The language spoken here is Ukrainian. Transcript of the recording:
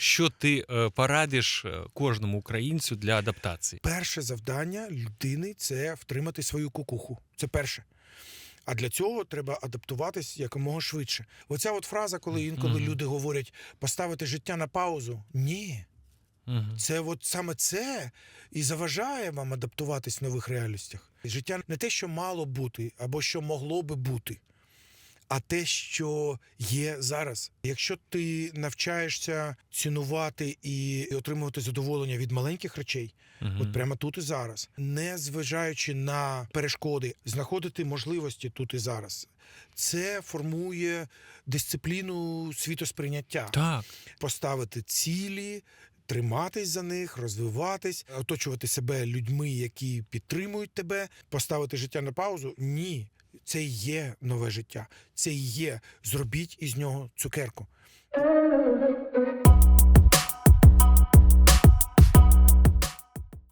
Що ти е, порадиш е, кожному українцю для адаптації? Перше завдання людини це втримати свою кукуху. Це перше. А для цього треба адаптуватись якомога швидше. Оця от фраза, коли інколи Мгм. люди говорять поставити життя на паузу. Ні, Угу. це от саме це і заважає вам адаптуватись в нових реальностях. Життя не те, що мало бути, або що могло би бути, а те, що є зараз. Якщо ти навчаєшся цінувати і отримувати задоволення від маленьких речей, от прямо тут і зараз, не зважаючи на перешкоди, знаходити можливості тут і зараз. Це формує дисципліну світосприйняття Так. поставити цілі, триматись за них, розвиватись, оточувати себе людьми, які підтримують тебе, поставити життя на паузу. Ні, це і є нове життя. Це і є. Зробіть із нього цукерку.